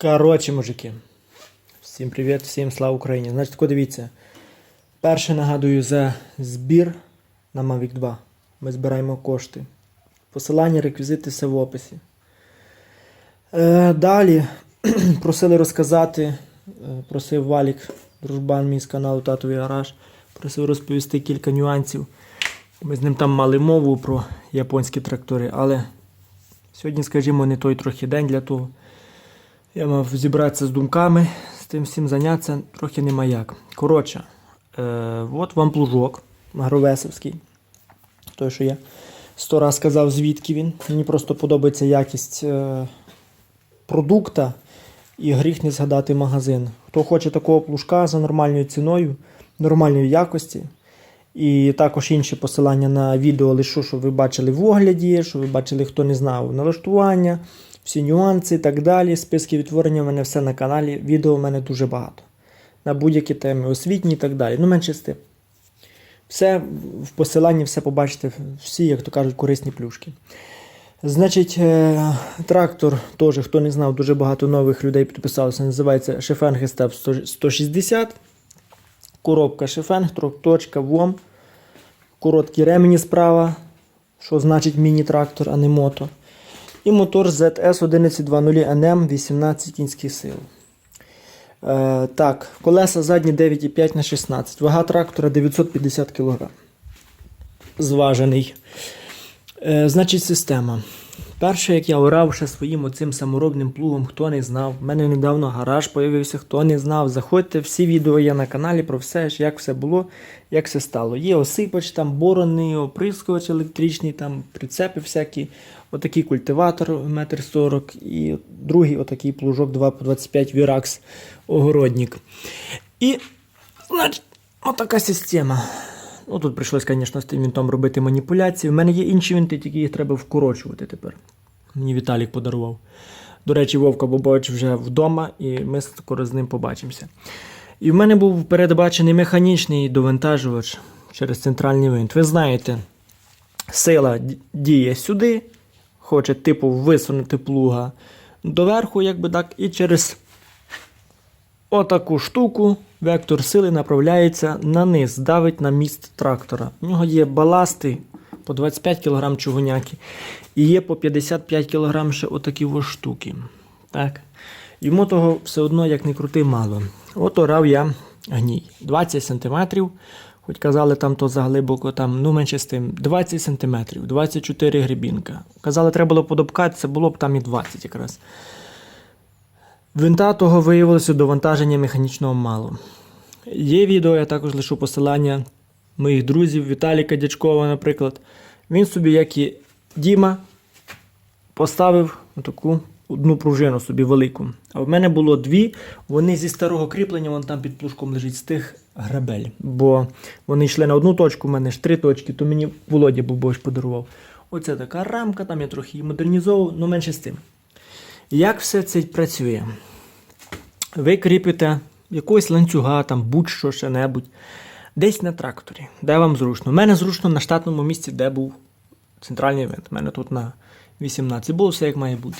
Коротше, мужики. Всім привіт, всім слава Україні. Значить, тако дивіться. Перше нагадую за збір на Mavic 2. Ми збираємо кошти. Посилання, реквізити все в описі. Е, далі просили розказати, е, просив Валік, дружбан мій з каналу Татовий Гараж, просив розповісти кілька нюансів. Ми з ним там мали мову про японські трактори, але сьогодні, скажімо, не той трохи день для того. Я мав зібратися з думками, з тим всім зайнятися, трохи нема як. Коротше, е, от вам плужок Магровесовський. Той, що я сто раз сказав, звідки він. Мені просто подобається якість е, продукта і гріх не згадати магазин. Хто хоче такого плужка за нормальною ціною, нормальної якості. І також інші посилання на відео лишу, щоб ви бачили в огляді, щоб ви бачили, хто не знав налаштування, всі нюанси і так далі. Списки відтворення в мене все на каналі. Відео в мене дуже багато. На будь-які теми, освітні і так далі. Ну, менше з тим. Все в посиланні, все побачите, всі, як то кажуть, корисні плюшки. Значить, е, трактор, теж, хто не знав, дуже багато нових людей підписалося. Називається Шефенг Степ 160. Коробка Шефенг, точка, ВОМ. Короткі ремені справа, що значить міні-трактор, а не мото. І мотор ZS 1120 NM 18 кінських сил. Е, так, колеса задні 9,5 на 16. Вага трактора 950 кг. Зважений. Е, значить, система. Перше, як я орав ще своїм оцим саморобним плугом, хто не знав. У мене недавно гараж появився, хто не знав. Заходьте, всі відео є на каналі про все, як все було, як все стало. Є осипач, там борони, оприскувач електричний, там прицепи всякі, отакий культиватор 1,40 м і другий отакий плужок 2 по 25 Virax огородник. І, значить, отака система. Ну, тут прийшлось, звісно, з тим вінтом робити маніпуляції. У мене є інші вінти, тільки їх треба вкорочувати тепер. Мені Віталік подарував. До речі, Вовка Бобович вже вдома, і ми скоро з ним побачимося. І в мене був передбачений механічний довантажувач через центральний винт. Ви знаєте, сила діє сюди, хоче, типу, висунути плуга доверху, якби так, і через отаку штуку вектор сили направляється на низ, давить на міст трактора. У нього є баласти по 25 кг чугуняки. І є по 55 кг ще отакі ось штуки. Так. Йому того все одно, як не крути, мало. От орав я гній. 20 см. Хоч казали, там то заглибоко, там, ну менше з тим, 20 см, 24 грибінка. Казали, треба було подобкатися, було б там і 20 якраз. Винта того виявилося до вантаження механічного мало. Є відео, я також лишу посилання моїх друзів Віталіка Дячкова, наприклад. Він собі, як і Діма, поставив таку одну пружину собі велику. А в мене було дві. Вони зі старого кріплення, вон там під плужком лежить з тих грабель. Бо вони йшли на одну точку, в мене ж три точки, то мені Володя Бобош подарував. Оце така рамка, там я трохи її модернізовував, ну менше з тим. Як все це працює? Ви кріпите якогось ланцюга, там будь-що ще небудь, десь на тракторі, де вам зручно. У мене зручно на штатному місці, де був центральний винт. У мене тут на 18 було все як має бути.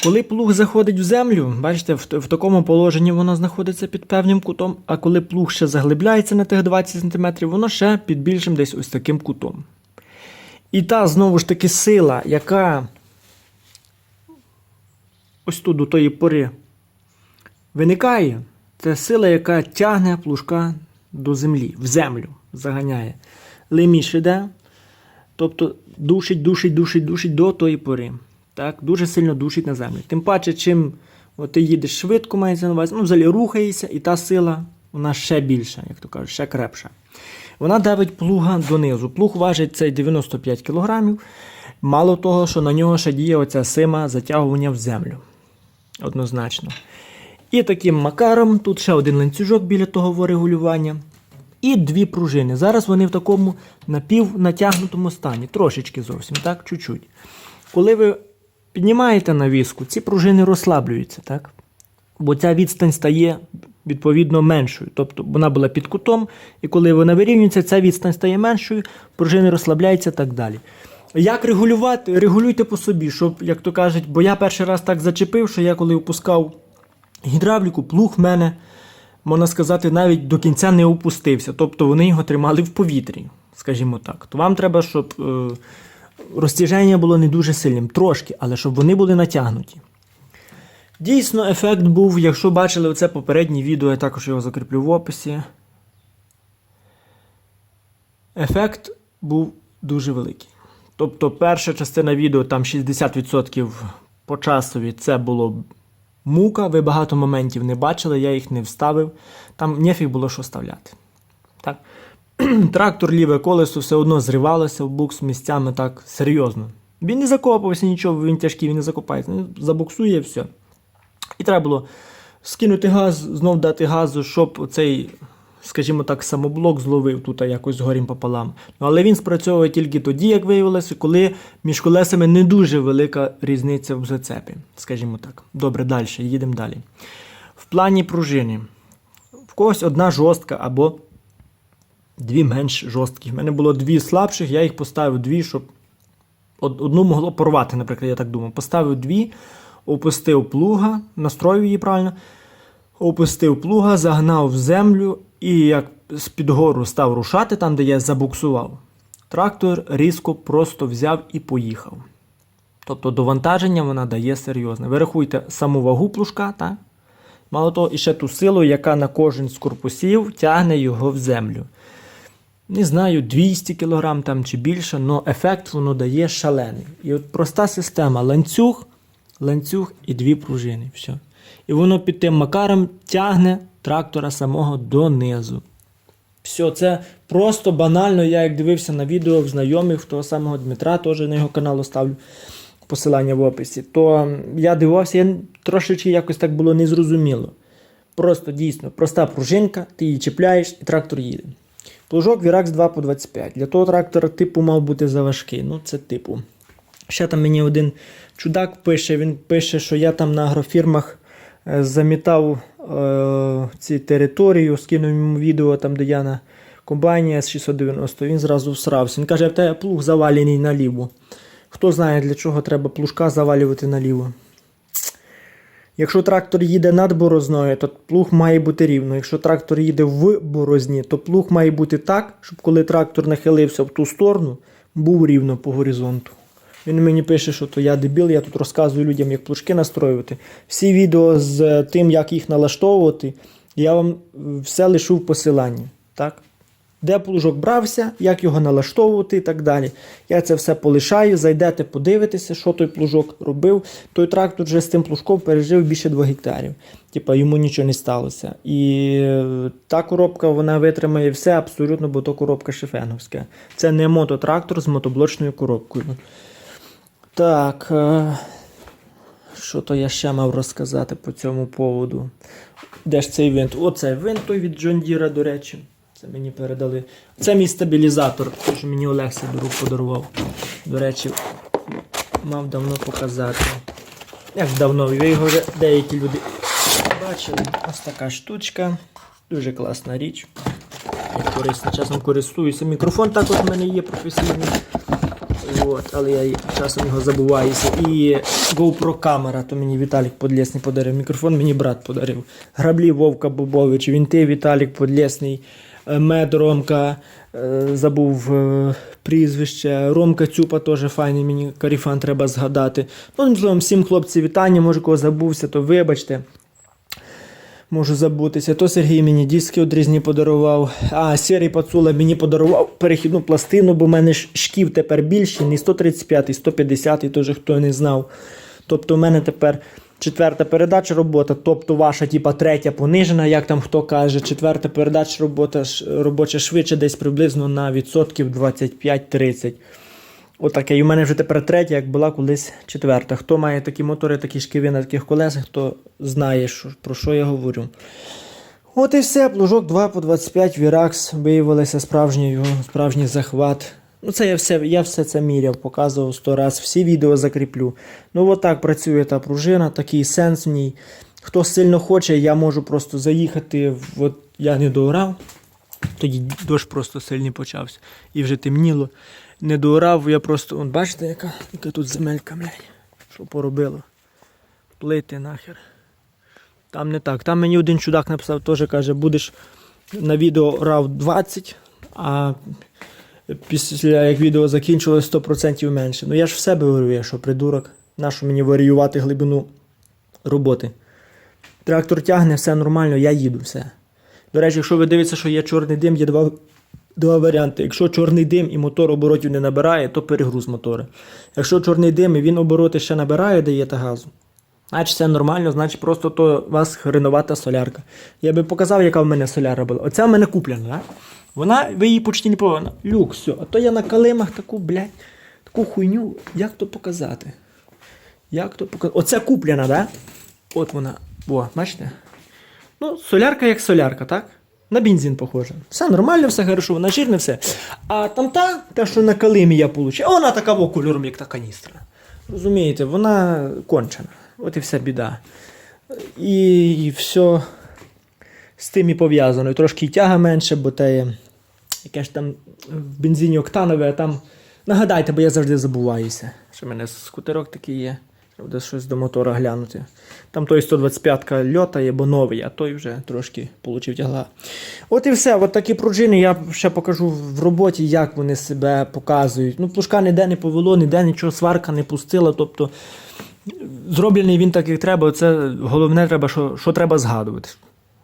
Коли плуг заходить в землю, бачите, в, в такому положенні воно знаходиться під певним кутом, а коли плуг ще заглибляється на тих 20 см, воно ще під більшим десь ось таким кутом. І та знову ж таки сила, яка ось тут до тої пори виникає, це сила, яка тягне плужка до землі, в землю заганяє. Леміш іде, тобто душить, душить, душить, душить до тої пори. Так, Дуже сильно душить на землю. Тим паче, чим от ти їдеш швидко, мається на увазі, ну, взагалі рухаєшся, і та сила вона ще більша, як то кажуть, ще крепша. Вона давить плуга донизу. Плуг важить цей 95 кг. Мало того, що на нього ще діє оця сима затягування в землю. Однозначно. І таким макаром, тут ще один ланцюжок біля того регулювання. І дві пружини. Зараз вони в такому напівнатягнутому стані. Трошечки зовсім, так, чуть-чуть. Коли ви піднімаєте навіску, ці пружини розслаблюються, так? Бо ця відстань стає відповідно меншою. Тобто вона була під кутом, і коли вона вирівнюється, ця відстань стає меншою, пружини розслабляються і так далі. Як регулювати? Регулюйте по собі, щоб, як то кажуть, бо я перший раз так зачепив, що я коли опускав гідравліку, плуг в мене, можна сказати, навіть до кінця не опустився. Тобто вони його тримали в повітрі, скажімо так. То вам треба, щоб е, розтяження було не дуже сильним, трошки, але щоб вони були натягнуті. Дійсно, ефект був, якщо бачили оце попереднє відео, я також його закріплю в описі. Ефект був дуже великий. Тобто, перша частина відео, там 60% по часові, це було мука. Ви багато моментів не бачили, я їх не вставив. Там нефіг було що вставляти. Так? Трактор ліве колесо все одно зривалося в букс місцями так серйозно. Він не закопувався нічого, він тяжкий, він не закопається. Він забуксує все. І треба було скинути газ, знов дати газу, щоб цей, скажімо так, самоблок зловив тут якось згорім пополам. Ну, але він спрацьовує тільки тоді, як виявилося, коли між колесами не дуже велика різниця в зацепі. Скажімо так. Добре, далі, їдемо далі. В плані пружини. В когось одна жорстка або дві менш жорсткі. В мене було дві слабших, я їх поставив дві, щоб одну могло порвати, наприклад, я так думав. Поставив дві, опустив плуга, настроїв її правильно, опустив плуга, загнав в землю і як з-під гору став рушати там, де я забуксував. Трактор різко просто взяв і поїхав. Тобто довантаження вона дає серйозне. Ви рахуйте саму вагу плужка, так? Мало того, і ще ту силу, яка на кожен з корпусів тягне його в землю. Не знаю, 200 кг там чи більше, але ефект воно дає шалений. І от проста система: ланцюг, ланцюг і дві пружини. Все. І воно під тим макаром тягне трактора самого донизу. Все, це просто банально. Я як дивився на відео в знайомих того самого Дмитра, теж на його канал оставлю посилання в описі. То я дивився, я трошечки якось так було незрозуміло. Просто дійсно проста пружинка, ти її чіпляєш і трактор їде. Плужок Virax 2 по 25. Для того трактора типу мав бути заважкий. Ну, це типу. Ще там мені один чудак пише, він пише, що я там на агрофірмах е, замітав е, ці територію, скинув йому відео, там, де я на комбайні С690, він зразу всрався. Він каже, в тебе плуг завалений наліво. Хто знає, для чого треба плужка завалювати наліво. Якщо трактор їде над борозною, то плуг має бути рівно. Якщо трактор їде в борозні, то плуг має бути так, щоб коли трактор нахилився в ту сторону, був рівно по горизонту. Він мені пише, що то я дебіл, я тут розказую людям, як плужки настроювати. Всі відео з тим, як їх налаштовувати, я вам все лишу в посиланні. Так? Де плужок брався, як його налаштовувати і так далі. Я це все полишаю, зайдете, подивитеся, що той плужок робив. Той трактор вже з тим плужком пережив більше 2 гектарів. Типа йому нічого не сталося. І е, та коробка вона витримає все абсолютно, бо то коробка шифеновська. Це не мототрактор з мотоблочною коробкою. Так. е, Що то я ще мав розказати по цьому поводу? Де ж цей винт? Оцей винт той від Джон Діра, до речі. Це мені передали. Це мій стабілізатор, той, що мені Олег Сидорук подарував. До речі, мав давно показати. Як давно, ви його вже деякі люди бачили. Ось така штучка. Дуже класна річ. Я корисна, часом користуюся. Мікрофон також в мене є професійний. От, але я часом його забуваюся. І GoPro камера, то мені Віталік Подлєсний подарив. Мікрофон мені брат подарив. Граблі Вовка Бобович, вінти Віталік Подлєсний, е, мед Ромка, е, забув е, прізвище. Ромка Цюпа теж файний, мені каріфан треба згадати. Ну, всім хлопці вітання, може кого забувся, то вибачте. Можу забутися. То Сергій мені диски одрізні подарував. А Сірий Пацула мені подарував перехідну пластину, бо в мене ж шків тепер більші, не 135, 150, теж хто не знав. Тобто, в мене тепер четверта передача робота, тобто ваша, типа третя понижена, як там хто каже, четверта передача робота робоча швидше, десь приблизно на відсотків 25-30. Отаке. І в мене вже тепер третя, як була колись четверта. Хто має такі мотори, такі шківи на таких колесах, хто знає, що, про що я говорю. От і все, плужок 2 по 25 Virax, виявилося справжній справжній захват. Ну, це я все, я все це міряв, показував 100 раз, всі відео закріплю. Ну, от працює та пружина, такий сенс в ній. Хто сильно хоче, я можу просто заїхати. От я не доорав. Тоді дощ просто сильний почався. І вже темніло. Не доорав, я просто. Вон, бачите, яка, яка тут земелька, блядь. Що поробило? Плити нахер. Там не так. Там мені один чудак написав, теж каже, будеш на відео рав 20, а після як відео закінчилось 100% менше. Ну я ж в себе говорю, я що придурок. Нащо мені варіювати глибину роботи? Трактор тягне, все нормально, я їду, все. До речі, якщо ви дивитеся, що є чорний дим, є два, два варіанти. Якщо чорний дим і мотор оборотів не набирає, то перегруз мотора. Якщо чорний дим і він обороти ще набирає, даєте газу. Значить, все нормально, значить просто то у вас хреновата солярка. Я би показав, яка в мене соляра була. Оця в мене куплена, да? Вона, ви її почти не повинна. Люк, все. А то я на калимах таку, блядь, таку хуйню. Як то показати? Як то показати? Оце куплена, да? От вона. О, бачите? Ну, солярка як солярка, так? На бензин похоже. Все нормально, все хорошо, вона жирне все. А там та, та, що на калимі я получив, вона така кольором, як та каністра. Розумієте, вона кончена. От і вся біда. І, все з тим і пов'язано. І трошки і тяга менше, бо те яке ж там в бензині октанове, а там. Нагадайте, бо я завжди забуваюся. Що в мене скутерок такий є. Треба щось до мотора глянути. Там той 125-ка льотає, бо новий, а той вже трошки получив тягла. От і все. От такі пружини я ще покажу в роботі, як вони себе показують. Ну, плужка ніде не повело, ніде нічого сварка не пустила. Тобто зроблений він так, як треба. Це головне, треба, що, що треба згадувати.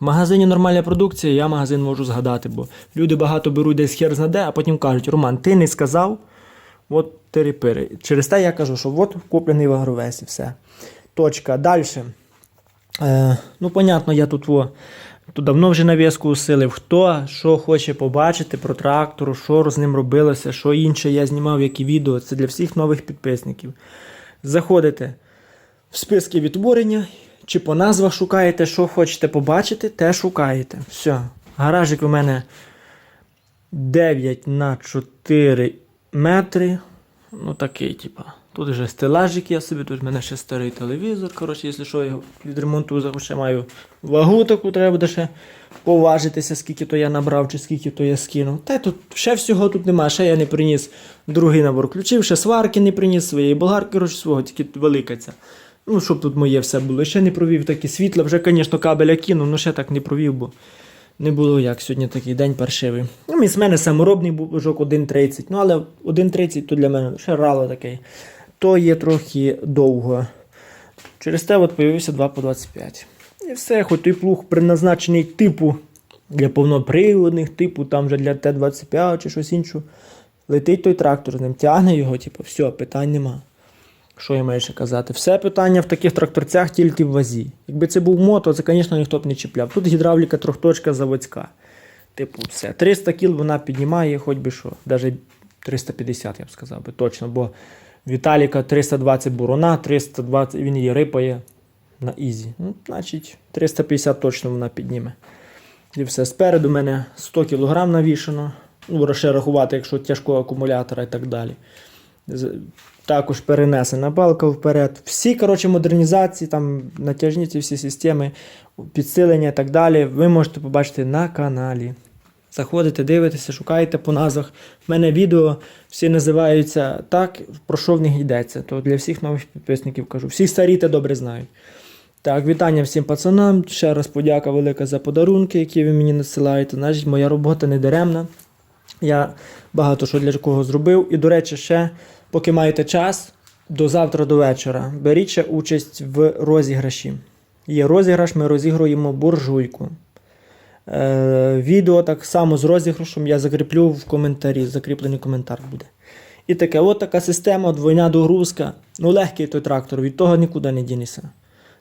В магазині нормальна продукція, я магазин можу згадати, бо люди багато беруть десь хер знаде, а потім кажуть, Роман, ти не сказав, от терепири. Через те я кажу, що от куплений в агровесі, все. Точка. Далі. Е, ну, понятно, я тут во, тут давно вже нав'язку усилив. Хто що хоче побачити про трактор, що з ним робилося, що інше я знімав, які відео. Це для всіх нових підписників. Заходите в списки відтворення, чи по назвах шукаєте, що хочете побачити, те шукаєте. Все. Гаражик у мене 9 на 4 метри. Ну такий, типа. Тут вже стелажик я собі, тут в мене ще старий телевізор. Коротше, якщо що, я його відремонтую, ще маю вагу таку, треба буде ще поважитися, скільки то я набрав, чи скільки то я скинув. Та тут ще всього тут немає. Ще я не приніс другий набор ключів, ще сварки не приніс своєї болгарки, коротше, свого, тільки велика ця. Ну, щоб тут моє все було. Ще не провів такі світла, вже, звісно, кабеля кинув, але ще так не провів, бо не було як. Сьогодні такий день паршивий. Ну, з мене саморобний був плужок 1.30. Ну, але 1.30 то для мене ще рало такий. То є трохи довго. Через те от появився 2 по 25. І все, хоч той плуг призначений типу для повноприводних, типу там вже для Т-25 чи щось інше. Летить той трактор з ним, тягне його, типу, все, питань нема. Що я маю ще казати? Все питання в таких тракторцях тільки в вазі. Якби це був мото, це, звісно, ніхто б не чіпляв. Тут гідравліка трьохточка заводська. Типу, все. 300 кіл вона піднімає, хоч би що. Навіть 350, я б сказав би точно. Бо Віталіка 320 бурона, 320 він її рипає на ізі. Ну, значить, 350 точно вона підніме. І все. Спереду мене 100 кг навішано. Ну, ще рахувати, якщо тяжкого акумулятора і так далі. Також перенесена балка вперед. Всі коротше, модернізації, там, натяжні ці всі системи, підсилення і так далі, ви можете побачити на каналі. Заходите, дивитеся, шукаєте по назвах. В мене відео всі називаються так, про що в них йдеться. То для всіх нових підписників кажу. Всі старі та добре знають. Так, вітання всім пацанам. Ще раз подяка велика за подарунки, які ви мені надсилаєте. Значить, моя робота не даремна. Я багато що для кого зробив. І, до речі, ще, поки маєте час, до завтра до вечора, беріть ще участь в розіграші. Є розіграш, ми розігруємо буржуйку. Е, відео так само з розіграшем я закріплю в коментарі. Закріплений коментар буде. І таке, от така система, двойна догрузка. Ну, легкий той трактор, від того нікуди не дінешся.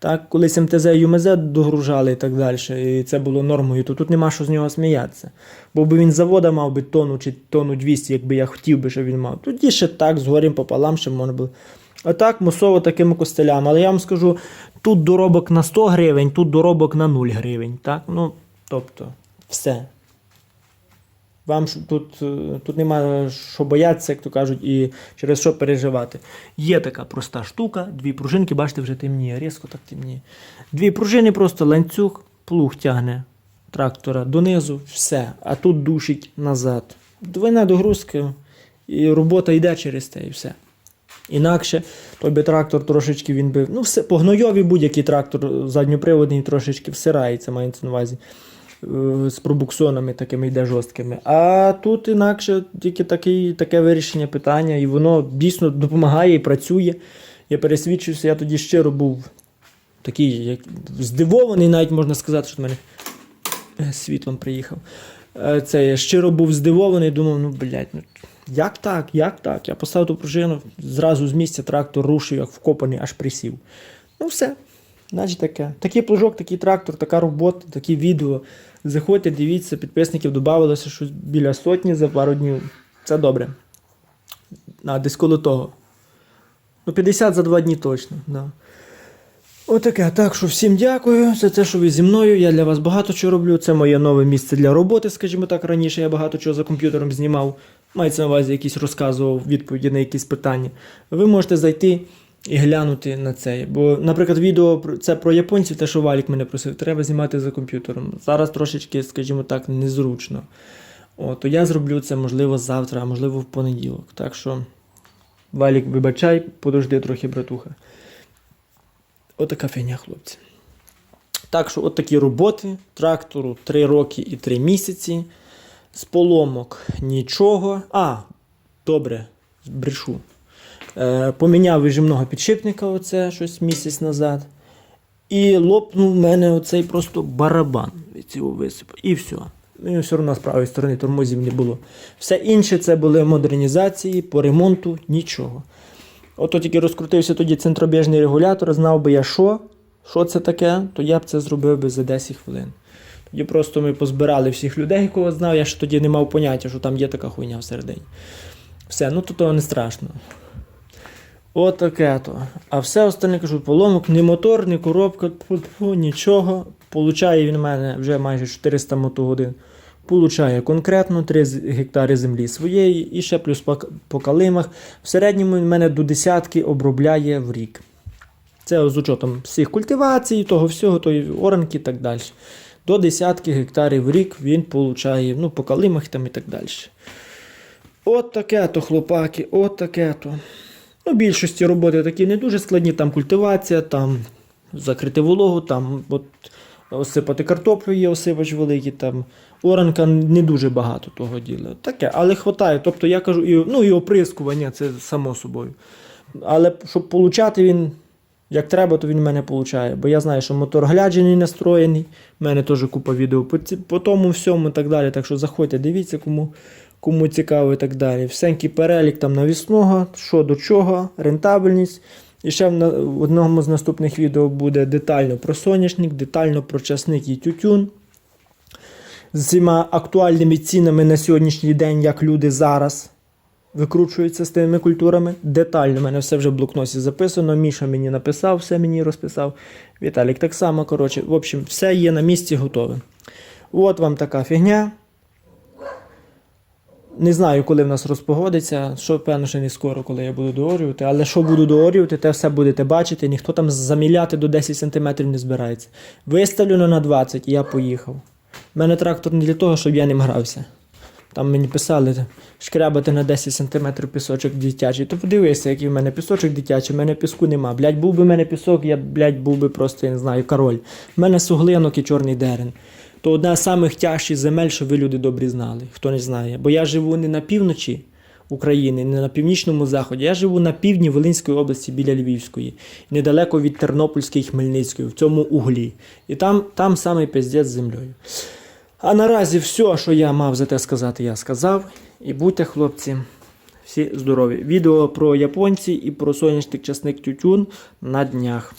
Так, колись МТЗ і ЮМЗ догружали і так далі, і це було нормою, то тут нема що з нього сміятися. Бо би він завода мав би тонну чи тонну 200, якби я хотів би, щоб він мав. Тоді ще так, згорім пополам ще можна було. А так, мусово такими костелями. Але я вам скажу, тут доробок на 100 гривень, тут доробок на 0 гривень. Так? Ну, тобто, все. Вам тут, е, тут немає що боятися, як то кажуть, і через що переживати. Є така проста штука, дві пружинки, бачите, вже темніє, різко так темніє. Дві пружини, просто ланцюг, плуг тягне трактора донизу, все. А тут душить назад. Двойна догрузка, і робота йде через те, і все. Інакше той би трактор трошечки він би. Ну, все, по гнойові будь-який трактор задньоприводний трошечки всирається, мається на увазі. Е, З пробуксонами такими йде жорсткими. А тут інакше тільки такий, таке вирішення питання, і воно дійсно допомагає і працює. Я пересвідчився, я тоді щиро був такий, як здивований, навіть можна сказати, що до мене е, світлом приїхав. Е, Це я щиро був здивований, думав, ну блядь, ну як так, як так? Я поставив ту пружину, зразу з місця трактор рушив, як вкопаний, аж присів. Ну все. Значить таке. Такий плужок, такий трактор, така робота, такі відео. Заходьте, дивіться, підписників додавалося щось біля сотні за пару днів. Це добре. А, десь коло того. Ну, 50 за два дні точно. Да. Отаке. Так що всім дякую за те, що ви зі мною. Я для вас багато чого роблю. Це моє нове місце для роботи, скажімо так. Раніше я багато чого за комп'ютером знімав. Мається на увазі якісь розказував відповіді на якісь питання. Ви можете зайти і глянути на це. Бо, наприклад, відео про- це про японців, те, що Валік мене просив, треба знімати за комп'ютером. Зараз трошечки, скажімо так, незручно. О, то я зроблю це можливо завтра, а можливо в понеділок. Так що, Валік, вибачай, подожди трохи, братуха. Отака фігня, хлопці. Так що, от такі роботи трактору 3 роки і 3 місяці. З поломок нічого. А, добре, брешу. Е, поміняв вижимного підшипника, оце щось місяць назад. І лопнув в мене оцей просто барабан від цього висипу. І все. І все одно з правої сторони тормозів не було. Все інше це були модернізації, по ремонту, нічого. Ото тільки розкрутився тоді центробіжний регулятор, знав би я що, що це таке, то я б це зробив би за 10 хвилин. Тоді просто ми позбирали всіх людей, кого знав, я ж тоді не мав поняття, що там є така хуйня всередині. Все, ну то того не страшно. От то. А все остальне кажу, поломок, ні мотор, ні коробка, нічого. Получає він в мене вже майже 400 мотогодин. Получає конкретно 3 гектари землі своєї і ще плюс по, по калимах. В середньому він мене до десятки обробляє в рік. Це з учетом всіх культивацій, того всього, тої оранки і так далі. До десятки гектарів в рік він получає ну, по калимах там і так далі. От таке то, хлопаки, от таке то. Ну, більшості роботи такі не дуже складні, там культивація, там закрити вологу, там от, осипати картоплю є осипач великий, там оранка не дуже багато того діла. Таке, але хватає. Тобто я кажу, і, ну і оприскування, це само собою. Але щоб получати він як треба, то він в мене получає. Бо я знаю, що мотор гляджений, настроєний. У мене теж купа відео по тому всьому і так далі. Так що заходьте, дивіться, кому, кому цікаво і так далі. Всенький перелік там навісного, що до чого, рентабельність. І ще в, одному з наступних відео буде детально про соняшник, детально про часник і тютюн. З всіма актуальними цінами на сьогоднішній день, як люди зараз викручуються з тими культурами. Детально, в мене все вже в блокноті записано. Міша мені написав, все мені розписав. Віталік так само. Коротше, в общем, все є на місці готове. От вам така фігня. Не знаю, коли в нас розпогодиться, що певно, ще не скоро, коли я буду доорювати, але що буду доорювати, те все будете бачити. Ніхто там заміляти до 10 см не збирається. Виставлено на 20 і я поїхав. У мене трактор не для того, щоб я ним грався. Там мені писали, шкрябати на 10 см пісочок дитячий. То подивися, який в мене пісочок дитячий, в мене піску нема. Блядь, був би в мене пісок, я, блядь, був би просто, я не знаю, король. В мене суглинок і чорний дерен. То одна з самих тяжчих земель, що ви люди добрі знали, хто не знає. Бо я живу не на півночі України, не на північному заході. Я живу на півдні Волинської області біля Львівської, недалеко від Тернопільської Хмельницької, в цьому углі. І там, там самий пиздець з землею. А наразі все, що я мав за те сказати, я сказав. І будьте, хлопці, всі здорові. Відео про японці і про сонячний часник тютюн на днях.